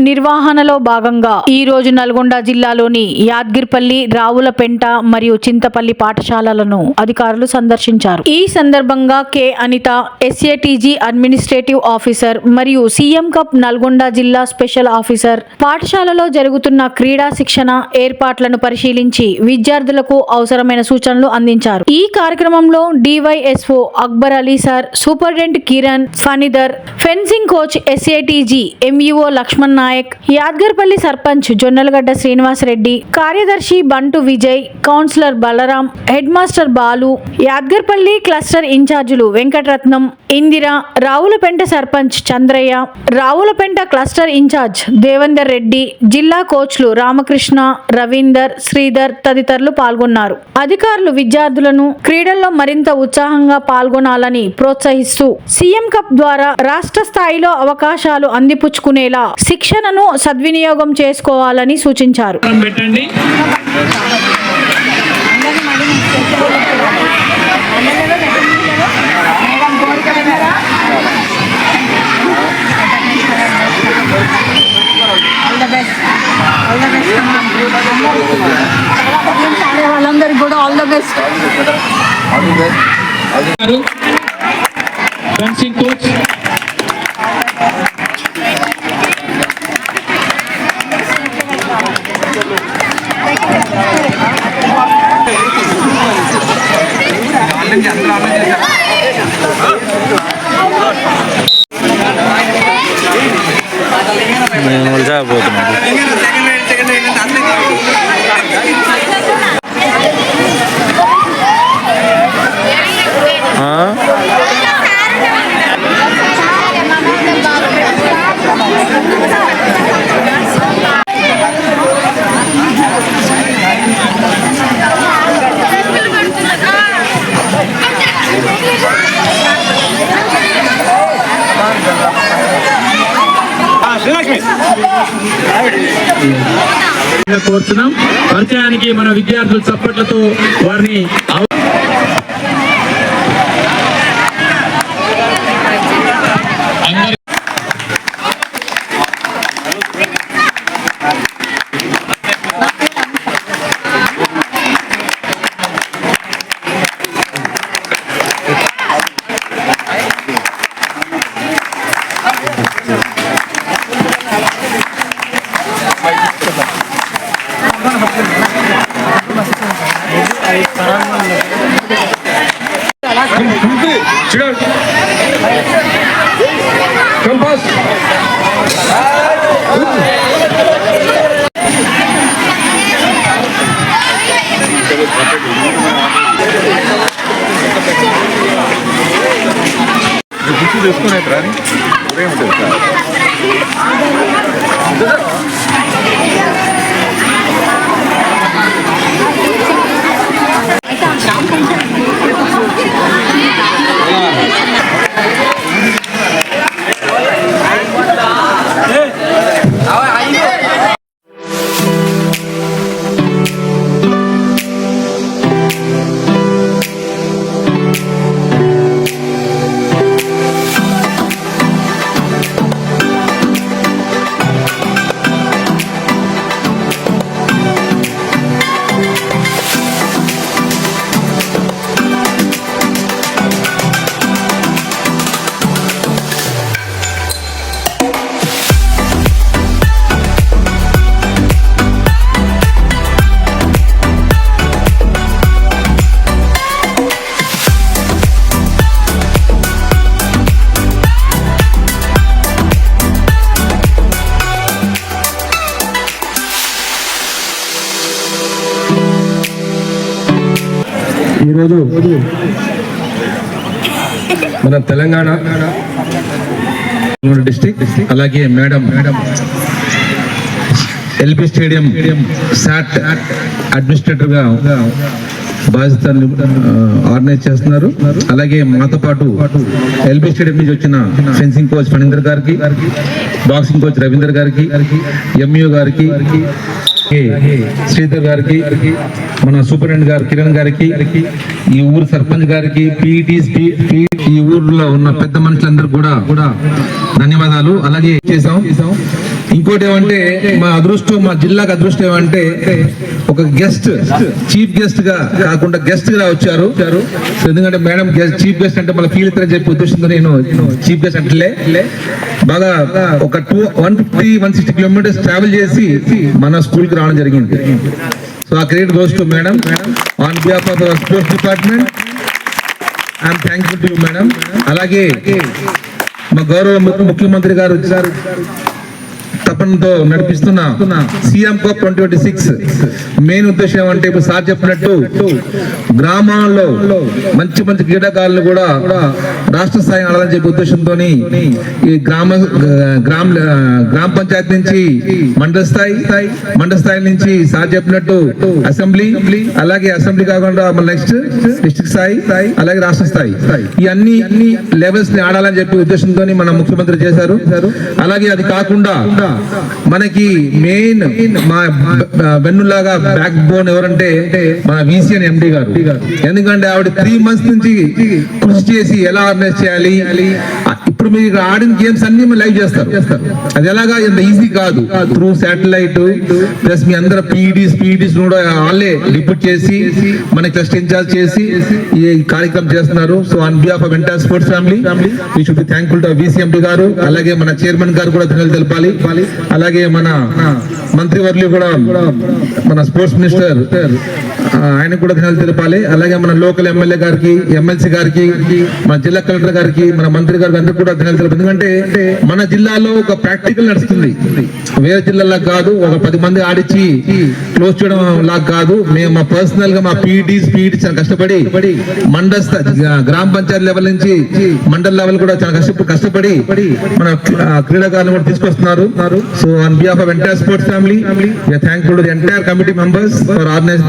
నిర్వహణలో భాగంగా ఈ రోజు నల్గొండ జిల్లాలోని యాద్గిర్పల్లి రావులపెంట మరియు చింతపల్లి పాఠశాలలను అధికారులు సందర్శించారు. ఈ సందర్భంగా K. Anitha SATG administrative officer మరియు సీఎం కప్ నల్గొండ జిల్లా స్పెషల్ ఆఫీసర్. పాఠశాలలో జరుగుతున్న క్రీడా శిక్షణ ఏర్పాట్లను పరిశీలించి విద్యార్థులకు అవసరమైన సూచనలు అందించారు. ఈ కార్యక్రమంలో DYSO Akbar Ali sir superintendent Kiran Phanidhar fencing coach SATG MEO Lakshman Naik. Yadgarpalli sarpanch Jonnalagadda Srinivas Reddy కార్యదర్శి Bantu Vijay councillor Balaram head master Balu Yadgarpalli cluster ఇన్ఛార్జీలు వెంకటరత్నం ఇందిర రావులపెంట సర్పంచ్ చంద్రయ్య రావులపెంట క్లస్టర్ ఇన్ఛార్జ్ దేవేందర్ రెడ్డి జిల్లా కోచ్లు రామకృష్ణ రవీందర్ శ్రీధర్ తదితరులు పాల్గొన్నారు. అధికారులు విద్యార్థులను క్రీడల్లో మరింత ఉత్సాహంగా పాల్గొనాలని ప్రోత్సహిస్తూ సీఎం కప్ ద్వారా రాష్ట్ర స్థాయిలో అవకాశాలు అందిపుచ్చుకునేలా శిక్ష శిక్షణను సద్వినియోగం చేసుకోవాలని సూచించారు. కోరుతున్నాం పరిచయానికి మన విద్యార్థులు చప్పట్లతో వారిని అందరి- గుర్తు చేసుకునే రాని ఉదయం ఉంటుంది ఈరోజు మన తెలంగాణ డిస్టిక్ అలాగే madam madam LB stadium SAT అడ్మినిస్ట్రేటర్గా బాధ్యతలు ఆర్గనైజ్ చేస్తున్నారు. అలాగే మాతో పాటు ఎల్బి స్టేడియం నుంచి వచ్చిన ఫెన్సింగ్ కోచ్ ఫణీందర్ గారికి బాక్సింగ్ కోచ్ రవీందర్ గారికి ఎంయూ గారికి శ్రీధర్ గారికి మన సూపరింటెండెంట్ గారు కిరణ్ గారికి ఈ ఊరు సర్పంచ్ గారికి పీఈటీస్ ఈ ఊర్లో ఉన్న పెద్ద మనుషులందరూ కూడా కూడా ధన్యవాదాలు. అలాగే చేసాం ఇంకోటి ఏమంటే మా అదృష్టం మా జిల్లాకు అదృష్టం ఏమంటే ఒక గెస్ట్ చీఫ్ గెస్ట్గా కాకుండా గెస్ట్గా వచ్చారు. సో ఎందుకంటే మేడం చీఫ్ గెస్ట్ అంటే మళ్ళీ ఫీల్ ఇతరని చెప్పి ఉద్దేశంతో నేను చీఫ్ గెస్ట్ అంటే బాగా ఒక two one fifty one sixty kilometres travel చేసి మన స్కూల్కి రావడం జరిగింది. సో ఆ credit goes to madam on behalf of sports department I'm thankful to madam అలాగే మా గౌరవ ముఖ్యమంత్రి గారు గారు తపనతో నడిపిస్తున్న. CM cup twenty twenty six. Main ఉద్దేశం ఏమంటే ఇప్పుడు సార్ చెప్పినట్టు గ్రామాల్లో మంచి మంచి క్రీడాకారులు కూడా రాష్ట్ర స్థాయి ఆడాలని చెప్పే ఉద్దేశంతో ఈ గ్రామ గ్రామ గ్రామ పంచాయతీ నుంచి మండల స్థాయి మండల స్థాయి నుంచి సార్ చెప్పినట్టు అసెంబ్లీ అలాగే అసెంబ్లీ కాకుండా మన నెక్స్ట్ డిస్టిక్ స్థాయి అలాగే రాష్ట్ర స్థాయి. ఈ అన్ని అన్ని లెవెల్స్ని ఆడాలని చెప్పే ఉద్దేశంతో మన ముఖ్యమంత్రి చేశారు. అలాగే అది కాకుండా మనకి మెయిన్ మా వెన్నులాగా బ్యాక్ బోన్ ఎవరంటే మన విసిఎన్ ఎండి గారు. ఎందుకంటే ఆవిడ త్రీ మంత్స్ నుంచి కృషి చేసి ఎలా ఆర్గనైజ్ చేయాలి ఇప్పుడు మీకు ఆడిన గేమ్స్ అన్ని లైవ్ చేస్తారు. అది ఎలాగా? ఇంత ఈజీ కాదు. త్రూ శాటిలైట్ ప్లస్ మీ అందరు పీఈడీస్ పీఈడీస్ కూడా వాళ్ళే రిపోర్ట్ చేసి మన క్లస్టర్ ఇన్ఛార్జ్ చేసి ఈ కార్యక్రమం చేస్తున్నారు. So on behalf of entire sports family we should be thankful to VCMD గారు అలాగే మన చైర్మన్ గారు కూడా ధన్యవాదాలు తెలపాలి. అలాగే మన మంత్రివర్యులు కూడా మన స్పోర్ట్స్ మినిస్టర్ ఆయనకు కూడా ధన్యవాదాలు తెలపాలి. అలాగే మన లోకల్ ఎమ్మెల్యే గారికి ఎమ్మెల్సీ గారికి మన జిల్లా కలెక్టర్ గారికి మన మంత్రి గారికి అందరికి కూడా ధన్యవాదాలు తెలపాలి. ఎందుకంటే మన జిల్లాలో ఒక ప్రాక్టికల్ నడుస్తుంది. వేరే జిల్లాలో కాదు ఒక పది మంది ఆడిచ్చి క్లోజ్ చేయడం లాగా కాదు. మేము మా పర్సనల్గా మా పీడీస్ పీడీ చాలా కష్టపడి మండల గ్రామ పంచాయతీ లెవెల్ నుంచి మండల లెవెల్ కూడా చాలా కష్టపడి కష్టపడి మన క్రీడాకారులు కూడా తీసుకొస్తున్నారు. So on behalf of entire sports family thank to entire committee members for organise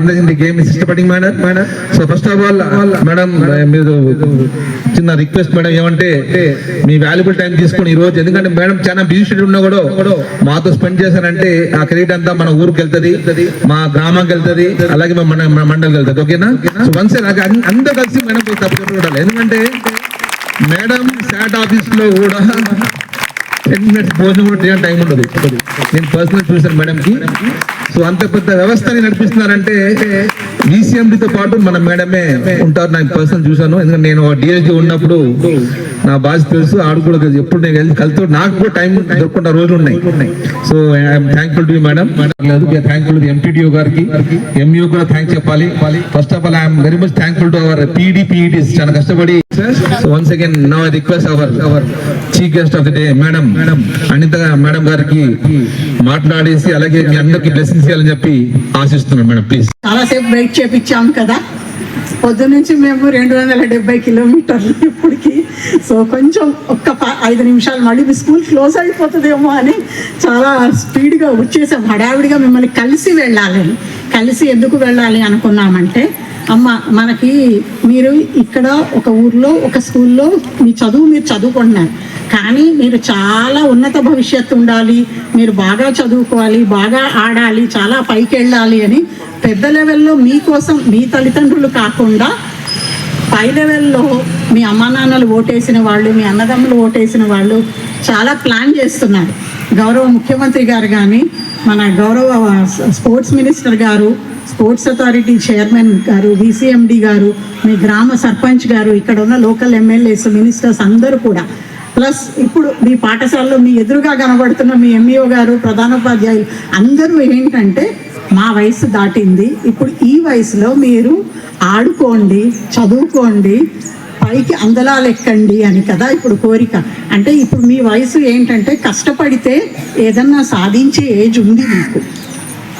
organising the game madam so first of all madam మీరు చిన్న రిక్వెస్ట్ మేడం ఏమంటే మీ వాల్యుబుల్ టైం తీసుకుని ఈ రోజు ఎందుకంటే మేడం చాలా బిజీ షెడ్యూల్ ఉన్నా కూడా మాతో స్పెండ్ చేశారంటే ఆ క్రెడిట్ అంతా మన ఊరికి వెళ్తుంది మా గ్రామానికి వెళ్తుంది అలాగే మా మన మండలికి వెళ్తుంది ఓకేనా సో వన్స్ అందరూ కలిసి మేడం తప్పకుండా ఎందుకంటే మేడం శాట్ ఆఫీస్లో కూడా టెన్ మినిట్స్ భోజనం కూడా చేయడం టైం ఉండదు. నేను పర్సనల్ చూసాను మేడంకి సో అంత పెద్ద వ్యవస్థని నడిపిస్తున్నారంటే VCMD పాటు మన మేడమే ఉంటారు. నాకు పర్సనల్ చూశాను. ఎందుకంటే నేను డిఎస్డి ఉన్నప్పుడు నా బాధ్యత తెలుసు. ఆడు కూడా తెలుసు. ఎప్పుడు నేను కలిసి నాకు కూడా టైం దొరుకున్న రోజులు ఉన్నాయి. So I'm thankful to madam లేదు థ్యాంక్ఫుల్ టు గారికి. ఎంఈఓ కూడా థ్యాంక్స్ చెప్పాలి. First of all I'm very much thankful to our PD PETs చాలా కష్టపడి సో వన్స్ అగైన్ నా request our our chief guest of the day madam madam Anitha madam గారికి మాట్లాడేసి అలాగే మీ అందరికి బ్లెస్సింగ్స్ ఇవ్వాలని చెప్పి ఆశిస్తున్నాను మేడం ప్లీజ్ చాలాసేపు వెయిట్ చేపించాం కదా. పొద్దు నుంచి మేము రెండు వందల డెబ్బై కిలోమీటర్లు ఇప్పటికి. సో కొంచెం ఒక్క ప- ఐదు నిమిషాలు మళ్ళీ మీ స్కూల్ క్లోజ్ అయిపోతుందేమో అని చాలా స్పీడ్గా వచ్చేసాం. హడావిడిగా మిమ్మల్ని కలిసి వెళ్ళాలని కలిసి ఎందుకు వెళ్ళాలి అనుకున్నామంటే అమ్మ మనకి మీరు ఇక్కడ ఒక ఊర్లో ఒక స్కూల్లో మీ చదువు మీరు చదువుకుంటున్నారు. కానీ మీరు చాలా ఉన్నత భవిష్యత్తు ఉండాలి మీరు బాగా చదువుకోవాలి బాగా ఆడాలి చాలా పైకి వెళ్ళాలి అని పెద్ద లెవెల్లో మీకోసం మీ తల్లిదండ్రులు కాకుండా పై లెవెల్లో మీ అమ్మానాన్నలు ఓటేసిన వాళ్ళు మీ అన్నదమ్ములు ఓటేసిన వాళ్ళు చాలా ప్లాన్ చేస్తున్నారు. గౌరవ ముఖ్యమంత్రి గారు కానీ మన గౌరవ స్పోర్ట్స్ మినిస్టర్ గారు స్పోర్ట్స్ అథారిటీ చైర్మన్ గారు బీసీఎండి గారు మీ గ్రామ సర్పంచ్ గారు ఇక్కడ ఉన్న లోకల్ ఎమ్మెల్యేస్ మినిస్టర్స్ అందరూ కూడా. ప్లస్ ఇప్పుడు మీ పాఠశాలలో మీ ఎదురుగా కనబడుతున్న మీ ఎంఈఓ గారు ప్రధానోపాధ్యాయులు అందరూ ఏంటంటే మా వయసు దాటింది. ఇప్పుడు ఈ వయసులో మీరు ఆడుకోండి చదువుకోండి పైకి అందలాలు అని కదా ఇప్పుడు కోరిక. అంటే ఇప్పుడు మీ వయసు ఏంటంటే కష్టపడితే ఏదన్నా సాధించే ఏజ్ ఉంది మీకు.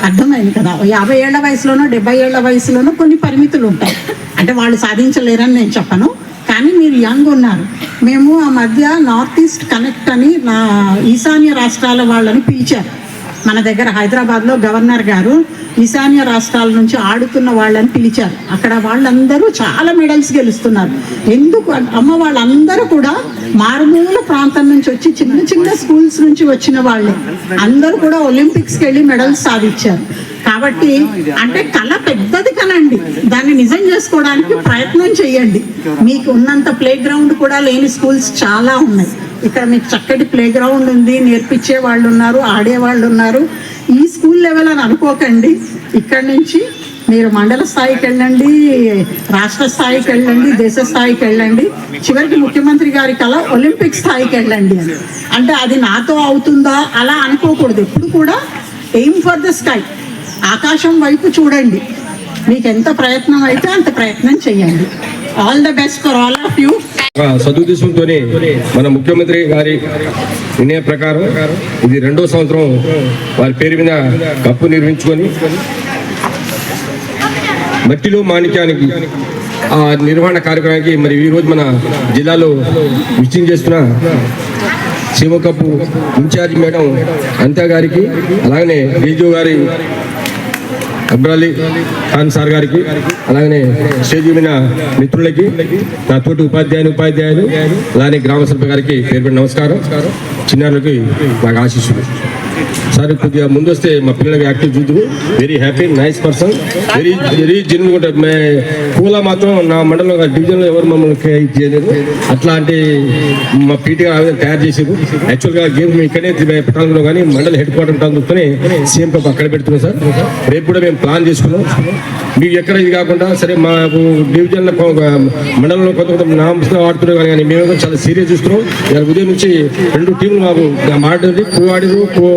అర్థమైంది కదా? యాభై ఏళ్ళ వయసులోనో డెబ్బై ఏళ్ళ వయసులోనో కొన్ని పరిమితులు ఉంటాయి. అంటే వాళ్ళు సాధించలేరని నేను చెప్పను. కానీ మీరు యంగ్ ఉన్నారు. మేము ఆ మధ్య నార్త్ ఈస్ట్ కనెక్ట్ అని నా ఈశాన్య రాష్ట్రాల వాళ్ళని పిలిచారు. మన దగ్గర హైదరాబాద్లో గవర్నర్ గారు ఈశాన్య రాష్ట్రాల నుంచి ఆడుతున్న వాళ్ళని పిలిచారు. అక్కడ వాళ్ళందరూ చాలా మెడల్స్ గెలుస్తున్నారు. ఎందుకు అమ్మ వాళ్ళందరూ కూడా మారుమూల ప్రాంతం నుంచి వచ్చి చిన్న చిన్న స్కూల్స్ నుంచి వచ్చిన వాళ్ళే. అందరూ కూడా ఒలింపిక్స్కి వెళ్ళి మెడల్స్ సాధించారు. కాబట్టి అంటే కళ పెద్దది కనండి దాన్ని నిజం చేసుకోవడానికి ప్రయత్నం చేయండి. మీకు ఉన్నంత ప్లే గ్రౌండ్ కూడా లేని స్కూల్స్ చాలా ఉన్నాయి. ఇక్కడ మీకు చక్కటి ప్లే గ్రౌండ్ ఉంది నేర్పించే వాళ్ళు ఉన్నారు ఆడే వాళ్ళు ఉన్నారు. ఈ స్కూల్ లెవెల్ అని అనుకోకండి. ఇక్కడ నుంచి మీరు మండల స్థాయికి వెళ్ళండి రాష్ట్ర స్థాయికి వెళ్ళండి దేశ స్థాయికి వెళ్ళండి. చివరికి ముఖ్యమంత్రి గారి కల ఒలింపిక్ స్థాయికి వెళ్ళండి అని. అంటే అది నాతో అవుతుందా అలా అనుకోకూడదు. ఎప్పుడు కూడా ఎయిమ్ ఫర్ ద స్కై ఆకాశం వైపు చూడండి. మీకు ఎంత ప్రయత్నం అయితే అంత ప్రయత్నం చేయండి. All the best for all of you సదుద్దేశంతోనే మన ముఖ్యమంత్రి గారి నిర్ణయం ప్రకారం ఇది రెండో సంవత్సరం వారి పేరు మీద కప్పు నిర్మించుకొని మట్టిలో మాణిక్యానికి ఆ నిర్వహణ కార్యక్రమానికి మరి ఈరోజు మన జిల్లాలో విచ్చింగ్ చేస్తున్న సీమ కప్పు ఇన్ఛార్జ్ మేడం అంత్య గారికి అలాగనే డీజో గారి అబ్రాలి ఖాన్ సార్ గారికి అలాగనే స్టేజ్ మీద మిత్రులకి నా తోటి ఉపాధ్యాయులు ఉపాధ్యాయులు అలానే గ్రామ సభ్యుల గారికి పేరు నమస్కారం. చిన్నారులకి నాకు ఆశీస్సులు. సార్ కొద్దిగా ముందు వస్తే మా పిల్లలకి active చూద్దురు. Very happy nice person very very genuine కూడా మే పూల మాత్రం నా మండలం డివిజన్లో ఎవరు మమ్మల్ని ఇది చేయలేదు. అట్లాంటి మా పీటీ గారు తయారు చేసారు యాక్చువల్గా గేమ్ మేము ఇక్కడే పెట్టాలనుకున్నాం కానీ మండల హెడ్ క్వార్టర్ ఉంటాను సీఎం అక్కడ పెడుతున్నాం సార్. రేపు కూడా మేము ప్లాన్ చేసుకున్నాం. మీకు ఎక్కడ ఇది కాకుండా సరే మాకు డివిజన్లో మండలంలో కొంత కొంత నామ్స్ ఆడుతున్నారు కానీ కానీ మేము చాలా సీరియస్ చూస్తున్నాం. ఇవాళ ఉదయం నుంచి రెండు టీంలు మాకు ఆడింది kho ఆడిరు. Kho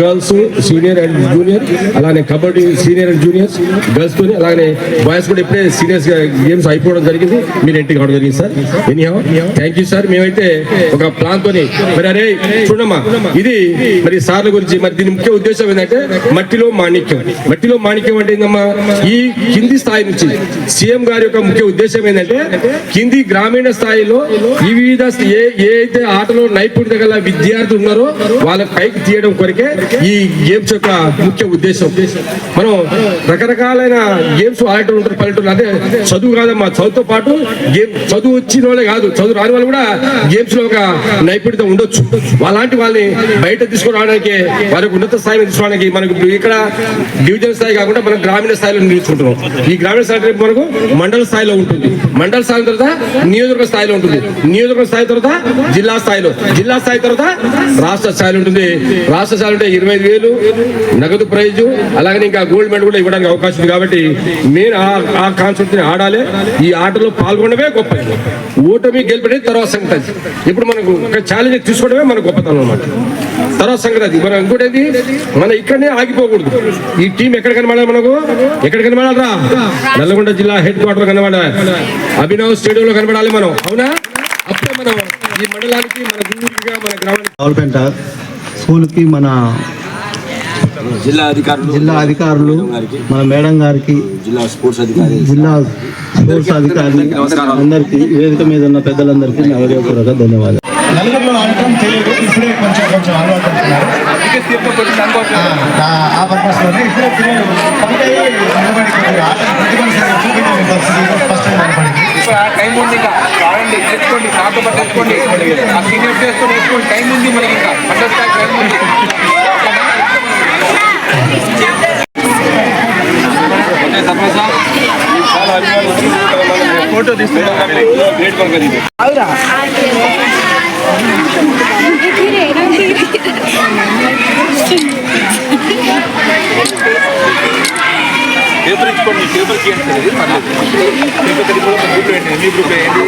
girls senior and junior అలానే kabaddi senior and juniors girls తోని అలానే బాయ్స్ కూడా ఇప్పుడే సీరియస్గా గేమ్స్ అయిపోవడం జరిగింది. మీరు ఇంటికి రావడం జరిగింది sir. Any thank you sir. మేమైతే ఒక ప్లాన్ తోని మరి అరే చూడమ్మా ఇది మరి సార్ల గురించి మరి దీని ముఖ్య ఉద్దేశం ఏంటంటే మట్టిలో మాణిక్యం. మట్టిలో మాణిక్యం అంటే ఏందమ్మా? ఈ కింది స్థాయి నుంచి. సీఎం గారి యొక్క ముఖ్య ఉద్దేశం ఏంటంటే కింది గ్రామీణ స్థాయిలో వివిధ ఏ ఏదైతే ఆటలో నైపుణ్యత గల విద్యార్థులు ఉన్నారో వాళ్ళ పైకి తీయడం కొరకే ఈ గేమ్స్ యొక్క ముఖ్య ఉద్దేశం. మనం రకరకాలైన గేమ్స్ ఆడటం ఉంటారు పల్లెటూరు అదే చదువు కాదమ్మా చదువుతో పాటు గేమ్ చదువు వచ్చిన వాళ్ళే కాదు చదువు రాని వాళ్ళు కూడా గేమ్స్లో ఒక నైపుణ్యత ఉండొచ్చు. వాళ్ళంటి వాళ్ళని బయట తీసుకురావడానికి వారికి ఉన్నత స్థాయిని తీసుకోవడానికి మనకు ఇక్కడ డివిజన్ స్థాయి కాకుండా మనం గ్రామీణ స్థాయిలో తీసుకుంటున్నాం ఈ గ్రామీణ స్థాయి మనకు మండల స్థాయిలో ఉంటుంది. మండల స్థాయి తర్వాత నియోజకవర్గ స్థాయిలో ఉంటుంది. నియోజకవర్గ స్థాయి తర్వాత జిల్లా స్థాయిలో జిల్లా స్థాయి తర్వాత రాష్ట్ర స్థాయిలో ఉంటుంది. రాష్ట్ర స్థాయిలో ఉంటే ఇరవై ఐదు వేలు నగదు ప్రైజు అలాగే ఇంకా గోల్డ్ మెడల్ కూడా ఇవ్వడానికి అవకాశం ఉంది కాబట్టి నేను ఆ- కాన్సెప్ట్ని కాన్సెప్ట్ని ఆడాలి. ఈ ఆటలో పాల్గొనడమే గొప్ప ఓటమి గెలిపడే తర్వాత సంగతి. ఇప్పుడు మనకు ఛాలెంజ్ తీసుకోవడమే మన గొప్పతనం అన్నమాట. తర్వాత సంగతి అది. మనం ఇంకోటి ఏంటి? మన ఇక్కడనే ఆగిపోకూడదు. ఈ టీం ఎక్కడ కనబడాలి మనకు? ఎక్కడ కనబడాలరా. నల్లగొండ జిల్లా హెడ్ క్వార్టర్ కనబడాలి అభినవ్ స్టేడియంలో కనబడాలి మనం. అవునా? అప్పుడే మనం ఈ మండలానికి మన ఊరిగా మన గ్రామానికి. గవర్నమెంట్ స్కూల్కి మన జిల్లా అధికారులు జిల్లా అధికారులు మన మేడం గారికి జిల్లా స్పోర్ట్స్ అధికారి జిల్లా స్పోర్ట్స్ అధికారులు అందరికీ వేదిక మీద ఉన్న పెద్దలందరికీ నా హృదయపూర్వక ధన్యవాదాలు. ఆ- ఆ పర్పస్లోనే ఇప్పుడే టైం ఉంది ఇంకా. రావండి తెచ్చుకోండి నాతో పాటు తెచ్చుకోండి. ఆ సీనియర్ చేసుకొని వేసుకోండి టైం ఉంది మనకి ఇంకా. అండర్స్టాండ్ టైం ఉంది. ఫోటో తీసుకుంటాం ఇచ్చుకోండి పేపర్ చేయండి పర్లేదు పేపర్ గ్రూప్ ఏంటి ఎన్ని గ్రూప్ ఏంటి